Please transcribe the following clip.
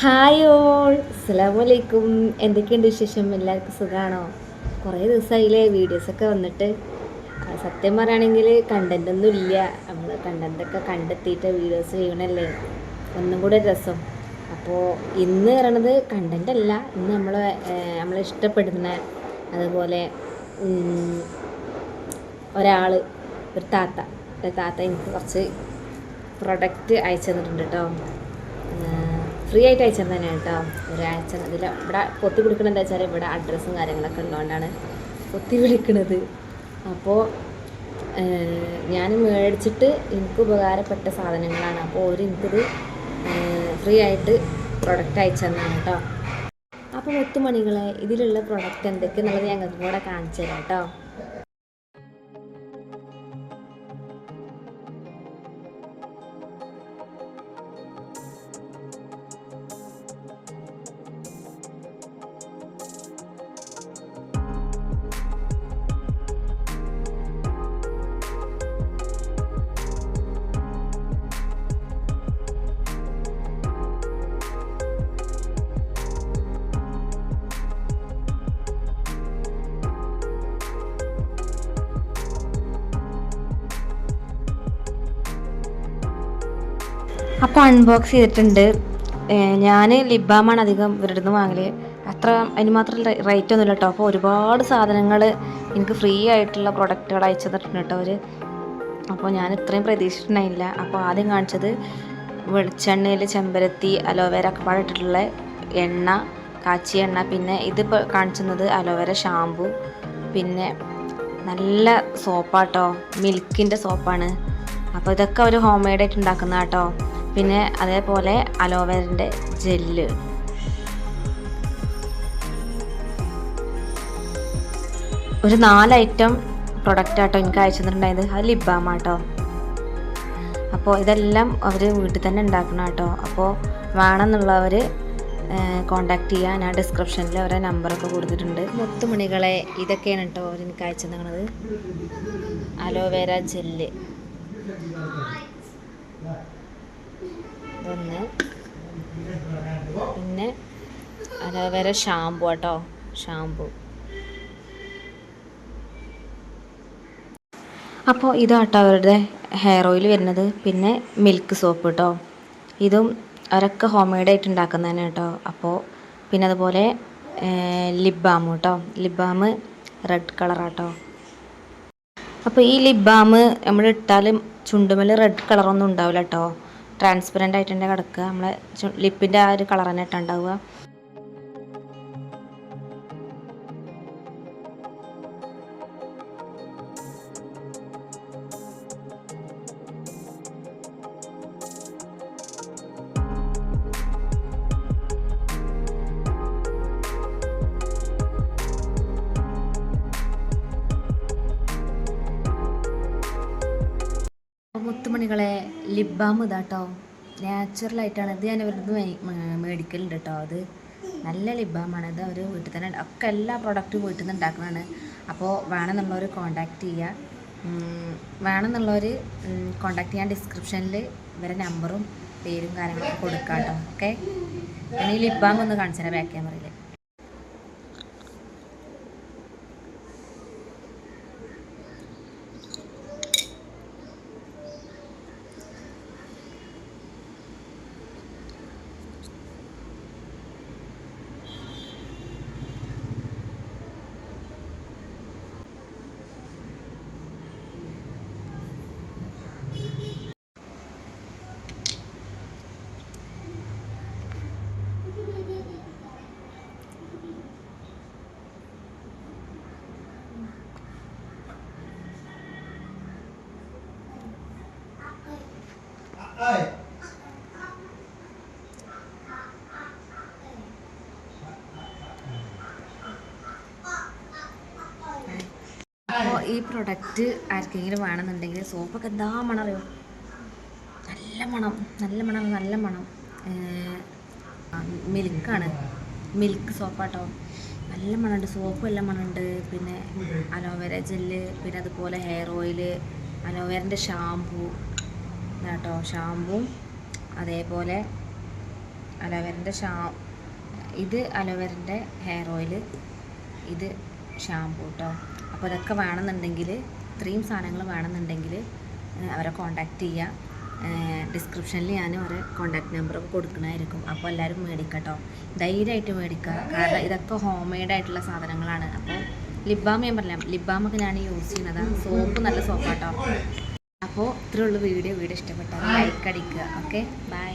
Hi all അസ്സലാമലൈക്കും എന്തൊക്കെയുണ്ട് വിശേഷം? എല്ലാവർക്കും സുഖമാണോ കുറേ ദിവസമായില്ലേ വീഡിയോസൊക്കെ വന്നിട്ട്. സത്യം പറയുകയാണെങ്കിൽ ഒന്നും ഇല്ല. നമ്മൾ കണ്ടന്റൊക്കെ കണ്ടെത്തിയിട്ട് വീഡിയോസ് ചെയ്യണല്ലേ? ഒന്നും കൂടെ രസം. അപ്പോൾ ഇന്ന് പറയണത് കണ്ടന്റ് അല്ല. ഇന്ന് നമ്മൾ നമ്മൾ ഇഷ്ടപ്പെടുന്ന അതുപോലെ ഒരാൾ ഒരു താത്ത. താത്ത എനിക്ക് കുറച്ച് പ്രൊഡക്റ്റ് അയച്ചു തന്നിട്ടുണ്ട് കേട്ടോ. ഫ്രീ ആയിട്ട് അയച്ചു തന്നെയാണ് കേട്ടോ. ഒരാഴ്ച അതിൽ ഇവിടെ പൊത്തി വിളിക്കണത് എന്താ വെച്ചാൽ ഇവിടെ അഡ്രസ്സും കാര്യങ്ങളൊക്കെ ഉള്ളതുകൊണ്ടാണ് പൊത്തി വിളിക്കണത് അപ്പോൾ ഞാൻ മേടിച്ചിട്ട് എനിക്ക് ഉപകാരപ്പെട്ട സാധനങ്ങളാണ്. അപ്പോൾ ഒരു എനിക്കിത് ഫ്രീ ആയിട്ട് പ്രൊഡക്റ്റ് അയച്ചു തന്നാണ് കേട്ടോ. അപ്പോൾ മുത്തുമണികളെ ഇതിലുള്ള പ്രൊഡക്റ്റ് എന്തൊക്കെയെന്നുള്ളത് ഞങ്ങൾക്ക് കൂടെ കാണിച്ചു തരാം കേട്ടോ. അപ്പോൾ അൺബോക്സ് ചെയ്തിട്ടുണ്ട്. ഞാൻ ലിബാമാണ് അധികം ഇവരുടെ നിന്ന് വാങ്ങൽ. അത്ര അതിന് മാത്രം റേറ്റ് ഒന്നുമില്ല കേട്ടോ അപ്പോൾ ഒരുപാട് സാധനങ്ങൾ എനിക്ക് ഫ്രീ ആയിട്ടുള്ള പ്രൊഡക്റ്റുകൾ അയച്ചു തന്നിട്ടുണ്ട് കേട്ടോ അവർ അപ്പോൾ ഞാൻ ഇത്രയും പ്രതീക്ഷിച്ചിട്ടുണ്ടായില്ല. അപ്പോൾ ആദ്യം കാണിച്ചത് വെളിച്ചെണ്ണയിൽ ചെമ്പരത്തി അലോവേര ഒക്കെ പാടിട്ടിട്ടുള്ള എണ്ണ കാച്ചി എണ്ണ. പിന്നെ ഇതിപ്പോൾ കാണിച്ചുന്നത് അലോവേര ഷാമ്പു പിന്നെ നല്ല സോപ്പാട്ടോ മിൽക്കിന്റെ സോപ്പാണ് അപ്പോൾ ഇതൊക്കെ അവർ ഹോം മെയ്ഡായിട്ട് ഉണ്ടാക്കുന്ന കേട്ടോ പിന്നെ അതേപോലെ അലോവേരന്റെ ജെല്ല്. ഒരു നാല് ഐറ്റം പ്രൊഡക്റ്റ് ആട്ടോ എനിക്ക് അയച്ചു തന്നിട്ടുണ്ടായത്. അത് ലിബാം കേട്ടോ അപ്പോൾ ഇതെല്ലാം അവർ വീട്ടിൽ തന്നെ ഉണ്ടാക്കണം കേട്ടോ അപ്പോൾ വേണമെന്നുള്ളവർ കോണ്ടാക്ട് ചെയ്യുക ഞാൻ ഡിസ്ക്രിപ്ഷനിൽ അവരെ നമ്പറൊക്കെ കൊടുത്തിട്ടുണ്ട്. മുത്തുമണികളെ ഇതൊക്കെയാണ് കേട്ടോ അവർ എനിക്ക് അയച്ചു തന്നത്. Aloe vera gel. ഇതൊന്ന് പിന്നെ അലോവേര ഷാമ്പു കേട്ടോ ഷാമ്പു. അപ്പോൾ ഇതാട്ടോ അവരുടെ ഹെയർ ഓയിൽ വരുന്നത്. പിന്നെ മിൽക്ക് സോപ്പ് കേട്ടോ ഇതും അവരൊക്കെ ഹോം മെയ്ഡായിട്ട് ഉണ്ടാക്കുന്നതന്നെ കേട്ടോ. അപ്പോൾ പിന്നെ അതുപോലെ ലിപ് ബാം കേട്ടോ ലിപ് ബാം റെഡ് കളറാട്ടോ അപ്പോൾ ഈ ലിപ് ബാം നമ്മൾ ഇട്ടാൽ ചുണ്ടുമൽ റെഡ് കളറൊന്നും ഉണ്ടാവില്ല കേട്ടോ ട്രാൻസ്പെറന്റ് ആയിട്ട് തന്നെ കിടക്കുക. നമ്മളെ ലിപ്പിന്റെ ആ ഒരു കളർ തന്നെ ഇട്ടുണ്ടാവുക. മുത്തുമണികളെ ലിപ് ബാം ഇതാട്ടോ നാച്ചുറലായിട്ടാണ് ഇത് ഞാൻ ഇവരുടെ മേടിക്കലുണ്ട് കേട്ടോ അത് നല്ല ലിപ് ബാമാണ് ഇത് അവർ വീട്ടിൽ തന്നെ ഒക്കെ എല്ലാ പ്രോഡക്റ്റും വീട്ടിൽ നിന്ന് ഉണ്ടാക്കുന്നതാണ് അപ്പോൾ വേണമെന്നുള്ളവർ കോണ്ടാക്ട് ചെയ്യുക വേണമെന്നുള്ളവർ കോണ്ടാക്ട് ചെയ്യാൻ ഡിസ്ക്രിപ്ഷനിൽ ഇവരെ നമ്പറും പേരും കാര്യങ്ങളൊക്കെ കൊടുക്കാം കേട്ടോ ഓക്കെ ഈ ലിപ് ബാം ഒന്ന് കാണിച്ചു തരാം ബാക്ക് ക്യാമറയിൽ അപ്പോൾ ഈ പ്രൊഡക്റ്റ് ആർക്കെങ്കിലും വേണമെന്നുണ്ടെങ്കിൽ സോപ്പൊക്കെ എന്താ മണം അറിയോ? നല്ല മണം നല്ല മണം നല്ല മണം. മിൽക്കാണ്. മിൽക്ക് സോപ്പാട്ടോ. നല്ല മണമുണ്ട്. സോപ്പ് നല്ല മണമുണ്ട്. പിന്നെ അലോവേര ജെല്ല് പിന്നെ അതുപോലെ ഹെയർ ഓയിൽ അലോവേരന്റെ ഷാമ്പൂ കേട്ടോ ഷാമ്പൂ അതേപോലെ അലോവേരന്റെ ഷാ ഇത് അലോവേരന്റെ ഹെയർ ഓയിൽ ഇത് ഷാമ്പൂ കേട്ടോ അപ്പോൾ ഇതൊക്കെ വേണമെന്നുണ്ടെങ്കിൽ ഇത്രയും സാധനങ്ങൾ വേണമെന്നുണ്ടെങ്കിൽ അവരെ കോൺടാക്റ്റ് ചെയ്യുക. ഡിസ്ക്രിപ്ഷനിൽ ഞാൻ അവരെ കോണ്ടാക്ട് നമ്പർ കൊടുക്കണമായിരിക്കും അപ്പോൾ എല്ലാവരും മേടിക്കട്ടോ ധൈര്യമായിട്ട് മേടിക്കുക കാരണം ഇതൊക്കെ ഹോം മെയ്ഡ് ആയിട്ടുള്ള സാധനങ്ങളാണ്. അപ്പോൾ ലിബാം ഞാൻ പറയാം ലിബാമൊക്കെ ഞാൻ യൂസ് ചെയ്യുന്നതാണ് സോപ്പ് നല്ല സോപ്പാട്ടോ അപ്പോൾ ഇത്രയുള്ള വീഡിയോ. വീഡിയോ ഇഷ്ടപ്പെട്ടാൽ ലൈക്ക് അടിക്കുക. Okay bye